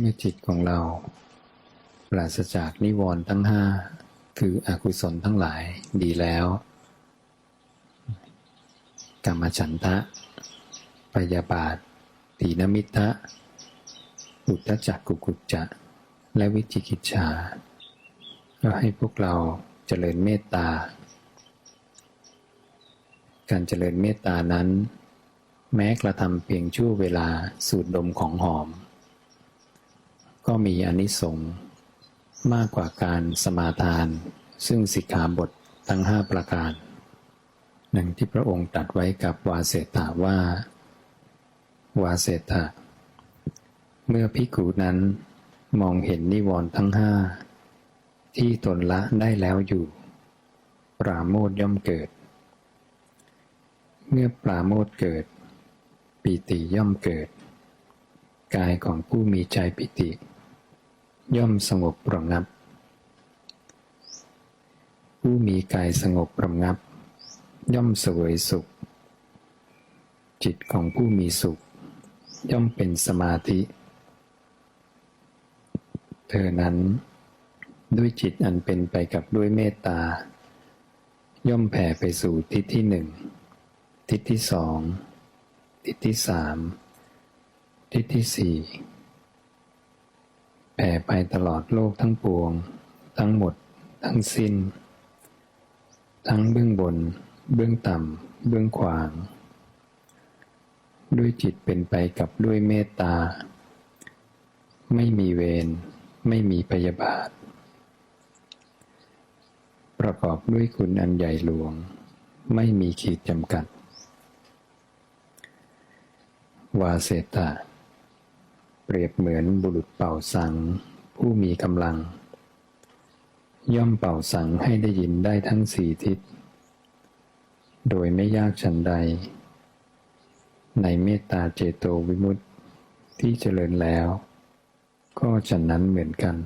เมื่อจิตของเรา ปราศจากนิวรณ์ทั้งห้าคืออกุศลทั้งหลายดีแล้วกรรมฉันทะพยาบาทตีนมิทะอุตจักกุกุจจะ และวิจิกิจฉาก็ให้พวกเราเจริญเมตตา การเจริญเมตตานั้น แม้กระทำเพียงชั่วเวลาสูดดมของหอม ก็มีอนิสงส์มากกว่าการสมาทาน ซึ่งสิกขาบททั้งห้าประการหนึ่งที่พระองค์ตรัสไว้กับวาเสตาว่า วาเสตะเมื่อภิกขุนั้นมองเห็นนิวรณ์ทั้งห้าที่ตนละได้แล้วอยู่ ปราโมทย่อมเกิด เมื่อปราโมทเกิดปิติย่อมเกิด กายของผู้มีใจปิติ ย่อมสงบประงับ ผู้มีกายสงบประงับ ย่อมเสวยสุข จิตของผู้มีสุข ย่อมเป็นสมาธิ เธอนั้นด้วยจิตอันเป็นไปกับด้วยเมตตา ย่อมแผ่ไปสู่ทิศที่หนึ่ง ทิศที่สอง ทิศที่สาม ทิศที่สี่ แผ่ไปตลอดโลกทั้งปวง ทั้งหมด ทั้งสิ้น ทั้งเบื้องบน เบื้องต่ำ เบื้องขวาง ด้วยจิตเป็นไปกับด้วยเมตตา ไม่มีเวร ไม่มีพยาบาท ประกอบด้วยคุณอันใหญ่หลวง ไม่มีขีดจำกัด วาเสตะ เปรียบเหมือนบุรุษเป่าสัง ผู้มีกำลัง ย่อมเป่าสังให้ได้ยินได้ทั้งสี่ทิศ โดยไม่ยากฉันใด ในเมตตาเจโตวิมุตติที่เจริญแล้ว ก็ฉันนั้นเหมือนกัน